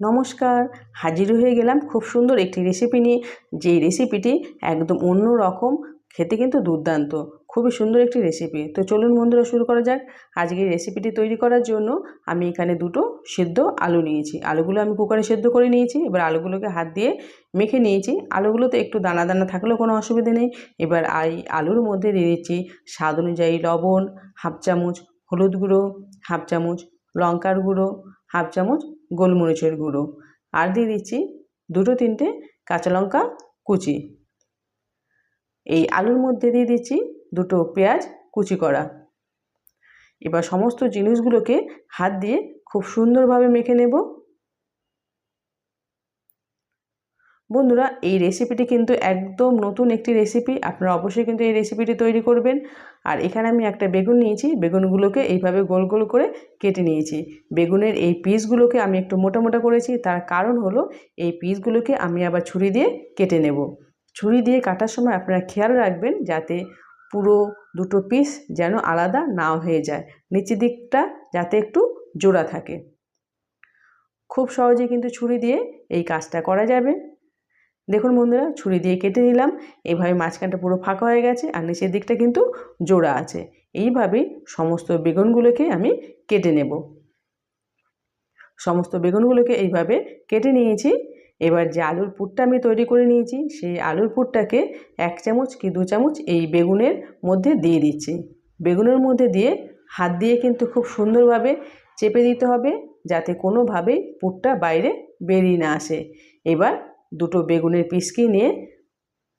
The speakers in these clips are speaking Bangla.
নমস্কার, হাজির হয়ে গেলাম খুব সুন্দর একটি রেসিপি নিয়ে। যেই রেসিপিটি একদম অন্য রকম, খেতে কিন্তু দুর্দান্ত, খুবই সুন্দর একটি রেসিপি তো চলুন বন্ধুরা শুরু করা যাক। আজকে এই রেসিপিটি তৈরি করার জন্য আমি এখানে দুটো সেদ্ধ আলু নিয়েছি। আলুগুলো আমি কুকারে সেদ্ধ করে নিয়েছি, এবার আলুগুলোকে হাত দিয়ে মেখে নিয়েছি। আলুগুলোতে একটু দানা দানা থাকলেও কোনো অসুবিধে নেই। এবার এই আলুর মধ্যে দিয়ে দিচ্ছি স্বাদ অনুযায়ী লবণ, হাফ চামচ হলুদ গুঁড়ো, হাফ চামচ লঙ্কার গুঁড়ো, হাফ চামচ গোলমরিচের গুঁড়ো। আর দিয়ে দিচ্ছি দুটো তিনটে কাঁচা লঙ্কা কুচি। এই আলুর মধ্যে দিয়ে দিচ্ছি দুটো পেঁয়াজ কুচি করা। এবার সমস্ত জিনিসগুলোকে হাত দিয়ে খুব সুন্দরভাবে মেখে নেব। বন্ধুরা, এই রেসিপিটি কিন্তু একদম নতুন একটি রেসিপি আপনারা অবশ্যই কিন্তু এই রেসিপিটি তৈরি করবেন। আর এখানে আমি একটা বেগুন নিয়েছি, বেগুনগুলোকে এইভাবে গোল গোল করে কেটে নিয়েছি। বেগুনের এই পিসগুলোকে আমি একটু মোটা মোটা করেছি, তার কারণ হলো এই পিসগুলোকে আমি আবার ছুরি দিয়ে কেটে নেব। ছুরি দিয়ে কাটার সময় আপনারা খেয়াল রাখবেন যাতে পুরো দুটো পিস যেন আলাদা না হয়ে যায়, নিচের দিকটা যাতে একটু জোড়া থাকে। খুব সহজে কিন্তু ছুরি দিয়ে এই কাজটা করা যাবে। দেখুন বন্ধুরা, ছুরি দিয়ে কেটে নিলাম। এইভাবে মাঝখানটা পুরো ফাঁকা হয়ে গেছে আর নিচের দিকটা কিন্তু জোড়া আছে। এইভাবেই সমস্ত বেগুনগুলোকে আমি কেটে নেব। সমস্ত বেগুনগুলোকে এইভাবে কেটে নিয়েছি। এবার যে আলুর পুরটা আমি তৈরি করে নিয়েছি, সেই আলুর পুরটাকে এক চামচ কি দু চামচ এই বেগুনের মধ্যে দিয়ে দিচ্ছি। বেগুনের মধ্যে দিয়ে হাত দিয়ে কিন্তু খুব সুন্দরভাবে চেপে দিতে হবে, যাতে কোনোভাবেই পুরটা বাইরে বেরিয়ে না আসে। এবার দুটো বেগুনের পিসকি নিয়ে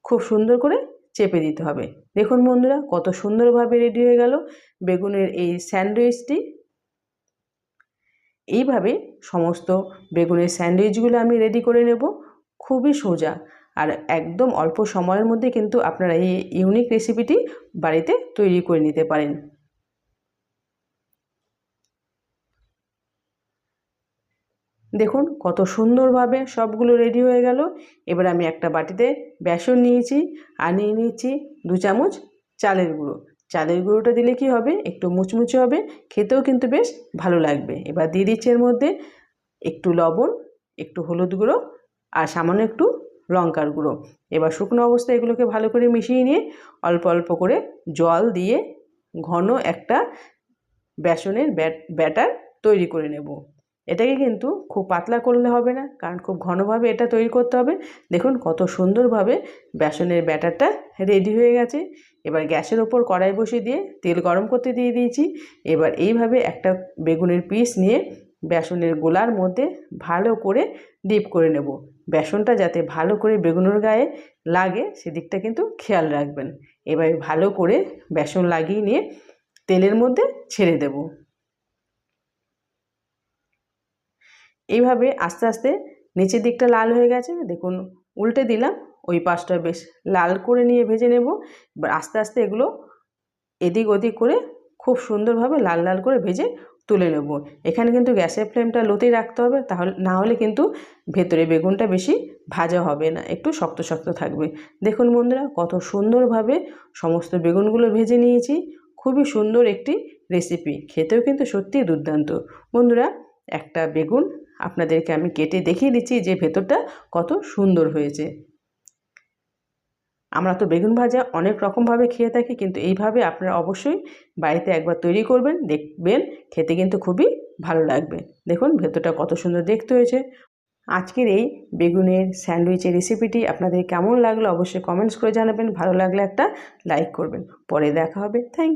খুব সুন্দর করে চেপে দিতে হবে। দেখুন বন্ধুরা, কত সুন্দরভাবে রেডি হয়ে গেল বেগুনের এই স্যান্ডউইচটি এইভাবে সমস্ত বেগুনের স্যান্ডউইচগুলো আমি রেডি করে নেব, খুবই সোজা। আর একদম অল্প সময়ের মধ্যে কিন্তু আপনারা এই ইউনিক রেসিপিটি বাড়িতে তৈরি করে নিতে পারেন। দেখুন, কত সুন্দরভাবে সবগুলো রেডি হয়ে গেল। এবার আমি একটা বাটিতে বেসন নিয়েছি, আর নিয়ে নিয়েছি দু চামচ চালের গুঁড়ো। চালের গুঁড়োটা দিলে কি হবে? একটু মুচমুচে হবে, খেতেও কিন্তু বেশ ভালো লাগবে। এবার দিয়ে দিচ্ছি এর মধ্যে একটু লবণ, একটু হলুদ গুঁড়ো, আর সামান্য একটু লঙ্কার গুঁড়ো। এবার শুকনো অবস্থায় এগুলোকে ভালো করে মিশিয়ে নিয়ে অল্প অল্প করে জল দিয়ে ঘন একটা বেসনের ব্যাটার তৈরি করে নেব। এটাকে কিন্তু খুব পাতলা করলে হবে না, কারণ খুব ঘনভাবে এটা তৈরি করতে হবে। দেখুন কত সুন্দরভাবে বেসনের ব্যাটারটা রেডি হয়ে গেছে। এবার গ্যাসের ওপর কড়াই বসিয়ে দিয়ে তেল গরম করতে দিয়ে দিয়েছি। এবার এইভাবে একটা বেগুনের পিস নিয়ে বেসনের গোলার মধ্যে ভালো করে ডিপ করে নেব। বেসনটা যাতে ভালো করে বেগুনের গায়ে লাগে, সেদিকটা কিন্তু খেয়াল রাখবেন। এবার ভালো করে বেসন লাগিয়ে নিয়ে তেলের মধ্যে ছেড়ে দেব। এইভাবে আস্তে আস্তে নিচের দিকটা লাল হয়ে গেছে। দেখুন, উল্টে দিলাম, ওই পাশটা বেশ লাল করে নিয়ে ভেজে নেব। এবার আস্তে আস্তে এগুলো এদিক ওদিক করে খুব সুন্দরভাবে লাল লাল করে ভেজে তুলে নেব। এখানে কিন্তু গ্যাসের ফ্লেমটা লোতেই রাখতে হবে, তাহলে না হলে কিন্তু ভেতরে বেগুনটা বেশি ভাজা হবে না, একটু শক্ত শক্ত থাকবে। দেখুন বন্ধুরা, কত সুন্দরভাবে সমস্ত বেগুনগুলো ভেজে নিয়েছি, খুবই সুন্দর একটি রেসিপি, খেতেও কিন্তু সত্যিই দুর্দান্ত। বন্ধুরা, একটা বেগুন আপনাদেরকে আমি কেটে দেখিয়ে দিচ্ছি যে ভেতরটা কত সুন্দর হয়েছে। আমরা তো বেগুন ভাজা অনেক রকমভাবে খেয়ে থাকি, কিন্তু এইভাবে আপনারা অবশ্যই বাড়িতে একবার তৈরি করবেন, দেখবেন, খেতে কিন্তু খুবই ভালো লাগবে। দেখুন, ভেতরটা কত সুন্দর দেখতে হয়েছে। আজকের এই বেগুনের স্যান্ডউইচের রেসিপিটি আপনাদের কেমন লাগল অবশ্যই কমেন্টস করে জানাবেন, ভালো লাগলে একটা লাইক করবেন। পরে দেখা হবে। Thank you.